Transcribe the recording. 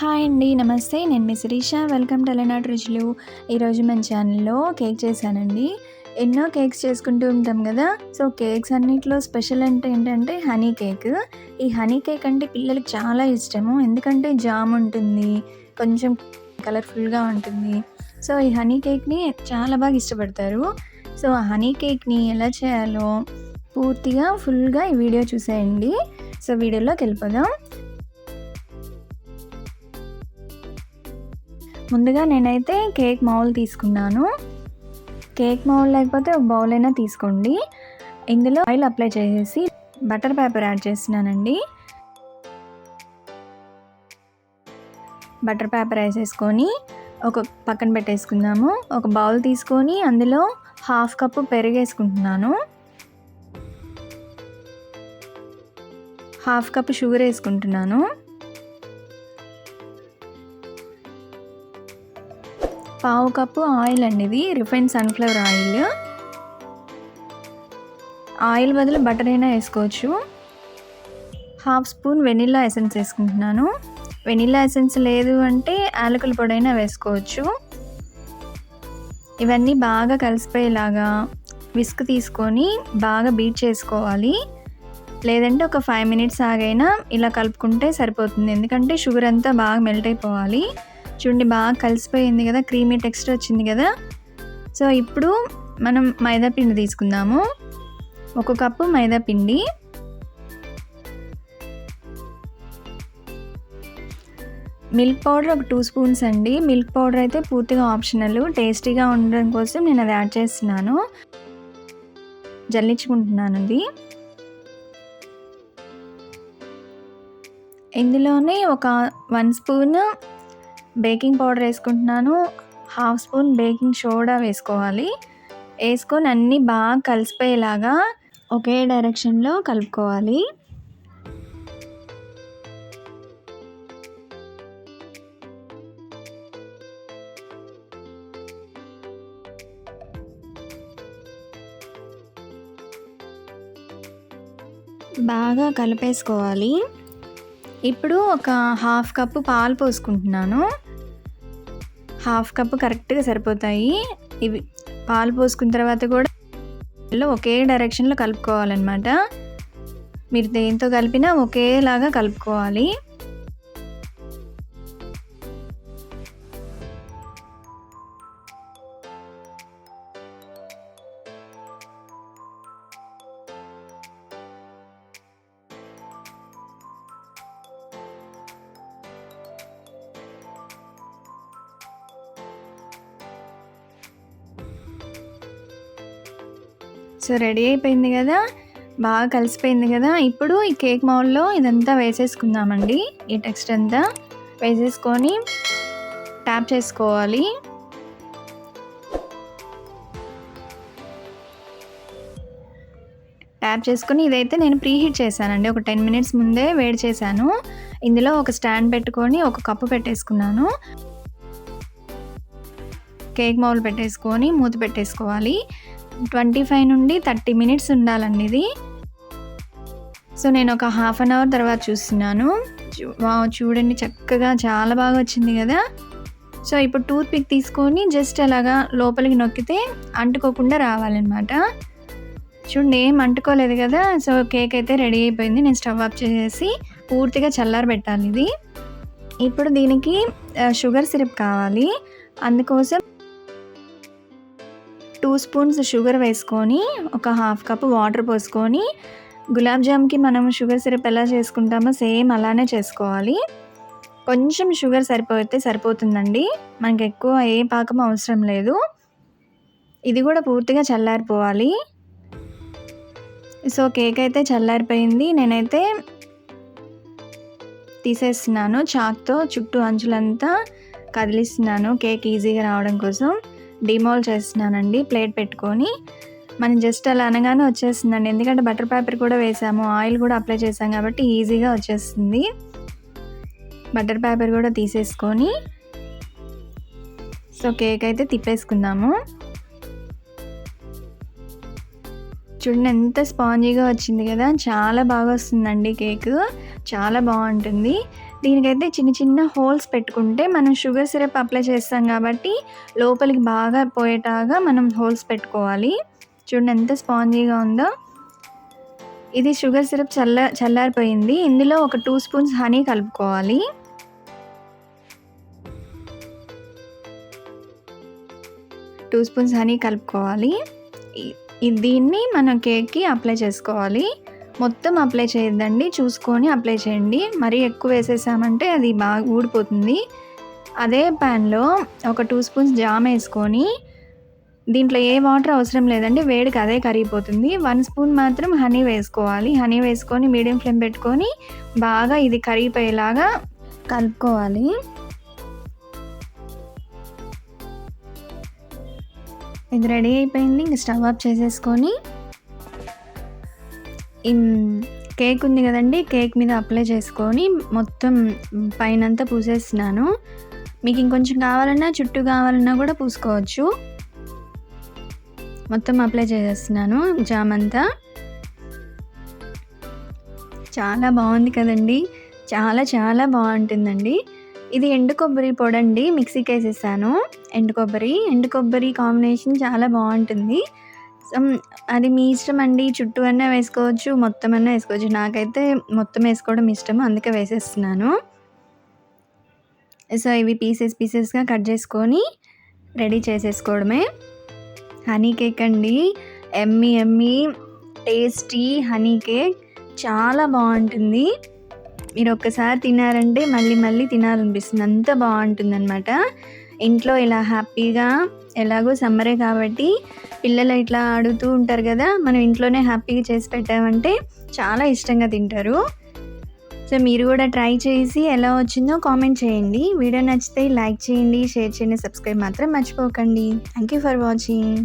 Hi అండి నమస్తే. నేను మీ Sirisha. Welcome to Alanati Ruchulu. ఈరోజు మన ఛానల్లో కేక్ చేశానండి. ఎన్నో కేక్స్ చేసుకుంటూ ఉంటాం కదా. సో కేక్స్ అన్నిట్లో స్పెషల్ అంటే ఏంటంటే హనీ కేక్. ఈ హనీ కేక్ అంటే పిల్లలకి చాలా ఇష్టము. ఎందుకంటే జామ్ ఉంటుంది కొంచెం కలర్ఫుల్గా ఉంటుంది. సో ఈ హనీ కేక్ని చాలా బాగా ఇష్టపడతారు. సో ఆ హనీ కేక్ని ఎలా చేయాలో పూర్తిగా ఫుల్గా ఈ వీడియో చూసేయండి. సో వీడియోలోకి వెళ్ళిపోదాం. ముందుగా నేనైతే కేక్ మౌల్ తీసుకున్నాను. కేక్ మౌల్ లేకపోతే ఒక బౌల్ అయినా తీసుకోండి. ఇందులో ఆయిల్ అప్లై చేసేసి బటర్ పేపర్ యాడ్ చేస్తున్నానండి. బటర్ పేపర్ వేసేసుకొని ఒక పక్కన పెట్టేసుకుందాము. ఒక బౌల్ తీసుకొని అందులో హాఫ్ కప్పు పెరుగు వేసుకుంటున్నాను. హాఫ్ కప్ షుగర్ వేసుకుంటున్నాను. పావు కప్పు ఆయిల్ అండి ఇది. Refine sunflower oil. ఆయిల్ బదులు బటర్ అయినా వేసుకోవచ్చు. హాఫ్ స్పూన్ వెనిల్లా ఎసెన్స్ వేసుకుంటున్నాను. వెనిల్లా ఎసెన్స్ లేదు అంటే యాలకుల పొడైనా వేసుకోవచ్చు. ఇవన్నీ బాగా కలిసిపోయేలాగా విస్క్ తీసుకొని బాగా బీట్ చేసుకోవాలి. లేదంటే ఒక ఫైవ్ మినిట్స్ ఆగైనా ఇలా కలుపుకుంటే సరిపోతుంది. ఎందుకంటే షుగర్ అంతా బాగా మెల్ట్ అయిపోవాలి. చూడండి బాగా కలిసిపోయింది కదా క్రీమీ టెక్స్చర్ వచ్చింది కదా. సో ఇప్పుడు మనం మైదా పిండి తీసుకుందాము. ఒక కప్పు మైదా పిండి. మిల్క్ పౌడర్ ఒక టూ స్పూన్స్ అండి. మిల్క్ పౌడర్ అయితే పూర్తిగా ఆప్షనల్ టేస్టీగా ఉండడం కోసం నేను అది యాడ్ చేస్తున్నాను. జల్లించుకుంటున్నాను అది ఇందులోనే ఒక వన్ స్పూన్ బేకింగ్ పౌడర్ వేసుకుంటున్నాను. హాఫ్ స్పూన్ బేకింగ్ సోడా వేసుకోవాలి. వేసుకొని అన్నీ బాగా కలిసిపోయేలాగా ఒకే డైరెక్షన్లో కలుపుకోవాలి. బాగా కలిపేసుకోవాలి. ఇప్పుడు ఒక హాఫ్ కప్పు పాలు పోసుకుంటున్నాను. హాఫ్ కప్ కరెక్ట్గా సరిపోతాయి. ఇవి పాలు పోసుకున్న తర్వాత కూడా ఒకే డైరెక్షన్లో కలుపుకోవాలన్నమాట. మీరు దేంతో కలిపినా ఒకేలాగా కలుపుకోవాలి. సో రెడీ అయిపోయింది కదా? బాగా కలిసిపోయింది కదా? ఇప్పుడు ఈ కేక్ మౌల్లో ఇదంతా వేసేసుకుందామండి. ఈ టెక్స్ట్ అంతా వేసేసుకొని ట్యాప్ చేసుకోవాలి. ట్యాప్ చేసుకొని ఇదైతే నేను ప్రీహీట్ చేశానండి. ఒక టెన్ మినిట్స్ ముందే వేడి చేశాను. ఇందులో ఒక స్టాండ్ పెట్టుకొని ఒక కప్పు పెట్టేసుకున్నాను. కేక్ మౌల్ పెట్టేసుకొని మూత పెట్టేసుకోవాలి. ట్వంటీ ఫైవ్ నుండి థర్టీ మినిట్స్ ఉండాలండి ఇది. సో నేను ఒక హాఫ్ అన్ అవర్ తర్వాత చూస్తున్నాను. చూడండి చక్కగా చాలా బాగా వచ్చింది కదా. సో ఇప్పుడు టూత్ పిక్ తీసుకొని జస్ట్ అలాగా లోపలికి నొక్కితే అంటుకోకుండా రావాలన్నమాట. చూడండి ఏం అంటుకోలేదు కదా. సో కేక్ అయితే రెడీ అయిపోయింది. నేను స్టవ్ ఆఫ్ చేసేసి పూర్తిగా చల్లారబెట్టాలి ఇది. ఇప్పుడు దీనికి షుగర్ సిరప్ కావాలి. అందుకోసం టూ స్పూన్స్ షుగర్ వేసుకొని ఒక హాఫ్ కప్ వాటర్ పోసుకొని గులాబ్ జామ్కి మనం షుగర్ సిరప్ ఎలా చేసుకుంటామో సేమ్ అలానే చేసుకోవాలి. కొంచెం షుగర్ సరిపోతే సరిపోతుందండి. మనకి ఎక్కువ ఏ పాకం అవసరం లేదు. ఇది కూడా పూర్తిగా చల్లారిపోవాలి. సో కేక్ అయితే చల్లారిపోయింది. నేనైతే తీసేస్తున్నాను. చాక్తో చుట్టూ అంచులంతా కదిలిస్తున్నాను కేక్ ఈజీగా రావడం కోసం. డిమోల్ చేస్తున్నానండి ప్లేట్ పెట్టుకొని. మనం జస్ట్ అలా అనగానే వచ్చేస్తుందండి. ఎందుకంటే బటర్ పేపర్ కూడా వేసాము ఆయిల్ కూడా అప్లై చేసాం కాబట్టి ఈజీగా వచ్చేస్తుంది. బటర్ పేపర్ కూడా తీసేసుకొని సో కేక్ అయితే తిప్పేసుకుందాము. చూడండి ఎంత స్పాంజీగా వచ్చింది కదా చాలా బాగా వస్తుందండి కేక్ చాలా బాగుంటుంది. దీనికైతే చిన్న చిన్న హోల్స్ పెట్టుకుంటే మనం షుగర్ సిరప్ అప్లై చేస్తాం కాబట్టి లోపలికి బాగా పోయేటాగా మనం హోల్స్ పెట్టుకోవాలి. చూడండి ఎంత స్పాంజీగా ఉందో. ఇది షుగర్ సిరప్ చల్ల చల్లారిపోయింది. ఇందులో ఒక టూ స్పూన్స్ హనీ కలుపుకోవాలి. టూ స్పూన్స్ హనీ కలుపుకోవాలి. దీన్ని మనం కేక్కి అప్లై చేసుకోవాలి. మొత్తం అప్లై చేయొద్దండి. చూసుకొని అప్లై చేయండి. మరీ ఎక్కువ వేసేసామంటే అది బాగా ఊడిపోతుంది. అదే ప్యాన్లో ఒక టూ స్పూన్స్ జామ్ వేసుకొని దీంట్లో ఏ వాటర్ అవసరం లేదండి. వేడికి అదే కరిగిపోతుంది. వన్ స్పూన్ మాత్రం హనీ వేసుకోవాలి. హనీ వేసుకొని మీడియం ఫ్లేమ్ పెట్టుకొని బాగా ఇది కరిగిపోయేలాగా కలుపుకోవాలి. ఇది రెడీ అయిపోయింది. ఇంక స్టవ్ ఆఫ్ చేసేసుకొని కేక్ ఉంది కదండి కేక్ మీద అప్లై చేసుకొని మొత్తం పైనంతా పూసేస్తున్నాను. మీకు ఇంకొంచెం కావాలన్నా చుట్టూ కావాలన్నా కూడా పూసుకోవచ్చు. మొత్తం అప్లై చేసేస్తున్నాను జామ్ అంతా. చాలా బాగుంది కదండి చాలా చాలా బాగుంటుందండి. ఇది ఎండు కొబ్బరి పొడండి మిక్సీకి వేసేసాను ఎండు కొబ్బరి ఎండు కొబ్బరి కాంబినేషన్ చాలా బాగుంటుంది. అది మీ ఇష్టం అండి. చుట్టూ అన్నా వేసుకోవచ్చు మొత్తం అన్నా వేసుకోవచ్చు. నాకైతే మొత్తం వేసుకోవడం ఇష్టం అందుకే వేసేస్తున్నాను. సో ఇవి పీసెస్ పీసెస్గా కట్ చేసుకొని రెడీ చేసేసుకోవడమే. హనీ కేక్ అండి. Yummy yummy tasty honey cake. చాలా బాగుంటుంది. మీరు ఒక్కసారి తినారంటే మళ్ళీ మళ్ళీ తినాలనిపిస్తుంది. అంత బాగుంటుంది అనమాట ఇంట్లో ఇలా హ్యాపీగా ఎలాగో సమ్మరే కాబట్టి పిల్లలు ఇట్లా ఆడుతూ ఉంటారు కదా మనం ఇంట్లోనే హ్యాపీగా చేసి పెట్టామంటే చాలా ఇష్టంగా తింటారు. సో మీరు కూడా ట్రై చేసి ఎలా వచ్చిందో కామెంట్ చేయండి. వీడియో నచ్చితే లైక్ చేయండి షేర్ చేయండి సబ్స్క్రైబ్ మాత్రం మర్చిపోకండి. Thank you for watching